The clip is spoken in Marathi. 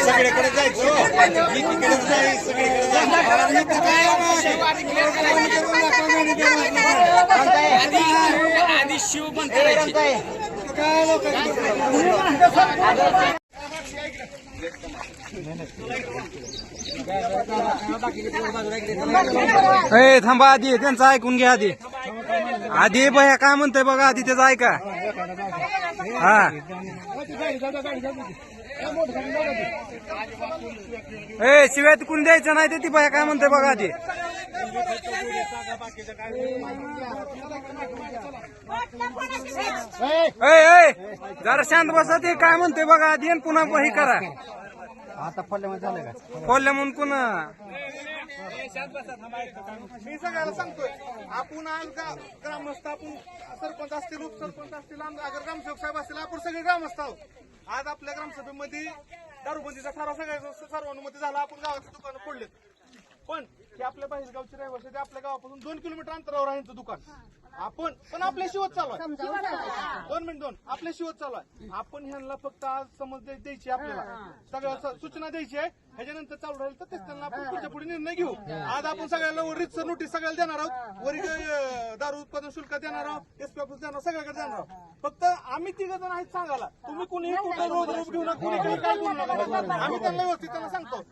सगळीकडे जायचं आधी शिव पण करायची थांबा आधी त्यांचं ऐकून घ्या आधी. आधी भया काय म्हणतोय बघा आधी त्याचं ऐका. हा. ए शिवाय कोणी द्यायचं नाही ते ती भया काय म्हणतोय बघा आधी. ए जरा शांत बसा ते काय म्हणतोय बघा आधी आणि पुन्हा हे करा. आता पल्ल्यामध्ये झालं का? खोलल्या म्हणून पुन्हा. मी सगळ्याला सांगतोय आपण आज ग्रामस्थ आपण सरपंच असतील उपसरपंच असतील आम- अगर ग्रामसेवक साहेब असतील आपण सगळे ग्रामस्थ आहोत. आज आपल्या ग्रामसभेमध्ये दारूबंदीचा ठराव सगळ्या सर्वानुमती झाला आपण गावाचं दुकान फोडलेत. पण हे आपल्या बाहेर गावचे रहिवासी ते आपल्या गावापासून दोन किलोमीटर अंतरावर आहे दुकान. आपण पण आपल्या शिवत चालू आहे. दोन मिनिट दोन. आपल्या शिवत चालू आहे. आपण ह्यांना फक्त आज समज द्याय- द्यायची आहे आपल्याला. सगळ्या स- सूचना द्यायची आहे. ह्याच्यानंतर चालू राहील तर तेच त्यांना आपण पुढच्या पुढे निर्णय घेऊ. आज आपण सगळ्याला वरीच नोटीस सगळ्याला देणार आहोत. वरी अं, दारू उत्पादन शुल्क देणार आहोत. एसपी ऑफिस देणार सगळ्याकडे देणार आहोत. फक्त आम्ही तिघ जण आहेत सांगायला. तुम्ही कुणीही कुठं रोज रोज घेऊ नका कुणी काही काय बोलू नका. आम्ही त्यांना व्यवस्थित त्यांना सांगतो.